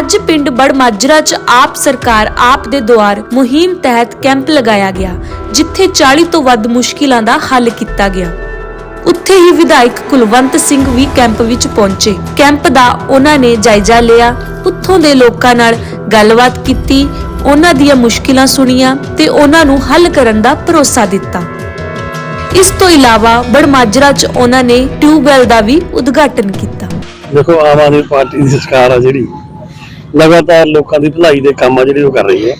ਅੱਜ ਪਿੰਡ ਬੜਮਾਜਰਾ 'ਚ ਆਪ ਸਰਕਾਰ ਆਪ ਦੇ ਦੁਆਰ ਮੁਹਿੰਮ ਤਹਿਤ ਕੈਂਪ ਲਗਾਇਆ ਗਿਆ, ਜਿੱਥੇ 40 ਤੋਂ ਵੱਧ ਮੁਸ਼ਕਿਲਾਂ ਦਾ ਹੱਲ ਕੀਤਾ ਗਿਆ। ਉੱਥੇ ਹੀ ਵਿਧਾਇਕ ਕੁਲਵੰਤ ਸਿੰਘ ਵੀ ਕੈਂਪ ਵਿੱਚ ਪਹੁੰਚੇ। ਕੈਂਪ ਦਾ ਉਹਨਾਂ ਨੇ ਜਾਇਜ਼ਾ ਲਿਆ, ਉੱਥੋਂ ਦੇ ਲੋਕਾਂ ਨਾਲ ਗੱਲਬਾਤ ਕੀਤੀ, ਉਹਨਾਂ ਦੀਆਂ ਮੁਸ਼ਕਿਲਾਂ ਸੁਣੀਆਂ ਤੇ ਉਹਨਾਂ ਨੂੰ ਹੱਲ ਕਰਨ ਦਾ ਭਰੋਸਾ ਦਿੱਤਾ। ਇਸ ਤੋਂ ਇਲਾਵਾ ਬੜਮਾਜਰਾ 'ਚ ਉਹਨਾਂ ਨੇ ਟਿਊਬਵੈਲ ਦਾ ਵੀ ਉਦਘਾਟਨ ਕੀਤਾ। ਦੇਖੋ, ਆਮ ਆਦਮੀ ਪਾਰਟੀ ਦੀ ਸਰਕਾਰ ਆ ਜਿਹੜੀ ਲਗਾਤਾਰ ਲੋਕਾਂ ਦੀ ਭਲਾਈ ਦੇ ਕੰਮ ਆ ਜਿਹੜੇ ਉਹ ਕਰ ਰਹੀ ਹੈ।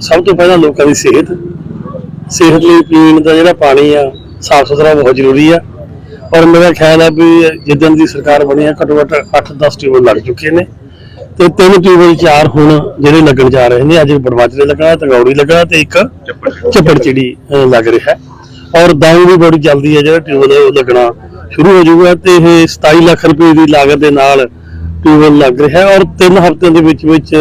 ਸਭ ਤੋਂ ਪਹਿਲਾਂ ਲੋਕਾਂ ਦੀ ਸਿਹਤ। ਸਿਹਤ ਲਈ ਪੀਣ ਦਾ ਜਿਹੜਾ ਪਾਣੀ ਆ ਸਾਫ਼ ਸੁਥਰਾ ਬਹੁਤ ਜ਼ਰੂਰੀ ਆ। ਔਰ ਮੇਰਾ ਖਿਆਲ ਹੈ ਵੀ ਜਿੱਦਣ ਦੀ ਸਰਕਾਰ ਬਣੀ ਆ ਘੱਟੋ ਘੱਟ 8-10 ਟਿਊਬਲ ਲੱਗ ਚੁੱਕੇ ਨੇ। ਤੇ ਤਿੰਨ ਟਿਊਬਲ ਚਾਰ ਹੁਣ ਜਿਹੜੇ ਲੱਗਣ ਜਾ ਰਹੇ ਨੇ ਅੱਜ ਬੜਵਾਜਰੇ ਲੱਗਣਾ ਤੰਗੌੜੀ ਲੱਗਣਾ ਤੇ ਇੱਕ ਚੱਪੜ ਚਿੜੀ। ਲੱਗ ਰਿਹਾ। ਹੈ ਔਰ ਦਾਊ ਵੀ ਬੜੀ ਜਲਦੀ ਹੈ ਜਿਹੜਾ ਟਿਊਬਲ ਉਹ ਲੱਗਣਾ ਸ਼ੁਰੂ ਹੋ ਜਾਊਗਾ ਤੇ ਇਹ 27 ਲੱਖ ਰੁਪਏ ਦੀ ਲਾਗਤ ਦੇ ਨਾਲ ਟਿਊਬਲ ਲੱਗ ਰਿਹਾ ਹੈ ਔਰ 3 ਹਫ਼ਤਿਆਂ ਦੇ ਵਿੱਚ ਵਿੱਚ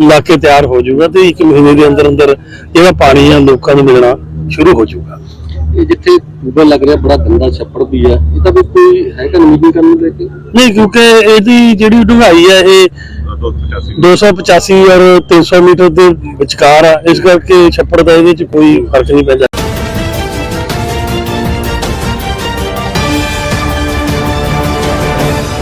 ਲਾ ਕੇ ਤਿਆਰ ਹੋ ਜਾਊਗਾ ਤੇ 1 ਮਹੀਨੇ ਦੇ ਅੰਦਰ ਅੰਦਰ ਜਿਹੜਾ ਪਾਣੀ ਆ ਲੋਕਾਂ ਨੂੰ ਮਿਲਣਾ ਸ਼ੁਰੂ ਹੋ ਜਾਊਗਾ। ਇਹ ਜਿੱਥੇ ਟਿਊਬਲ ਲੱਗ ਰਿਹਾ ਬੜਾ ਗੰਦਾ ਛੱਪੜ ਵੀ ਹੈ। ਇਹ ਤਾਂ ਵੀ ਕੋਈ ਹੈਗਾ ਨਵੀਨੀਕਰਨ ਨੂੰ ਲੈ ਕੇ ਨਹੀਂ ਕਿਉਂਕਿ ਇਹਦੀ ਜਿਹੜੀ ਡੂੰਘਾਈ ਹੈ ਇਹ 285 ਔਰ 300 ਮੀਟਰ ਦੇ ਵਿਚਕਾਰ ਆ। ਇਸ ਕਰਕੇ ਛੱਪੜ ਦਾ ਇਹਦੇ ਚ ਕੋਈ ਫ਼ਰਕ ਨਹੀਂ ਪੈਂਦਾ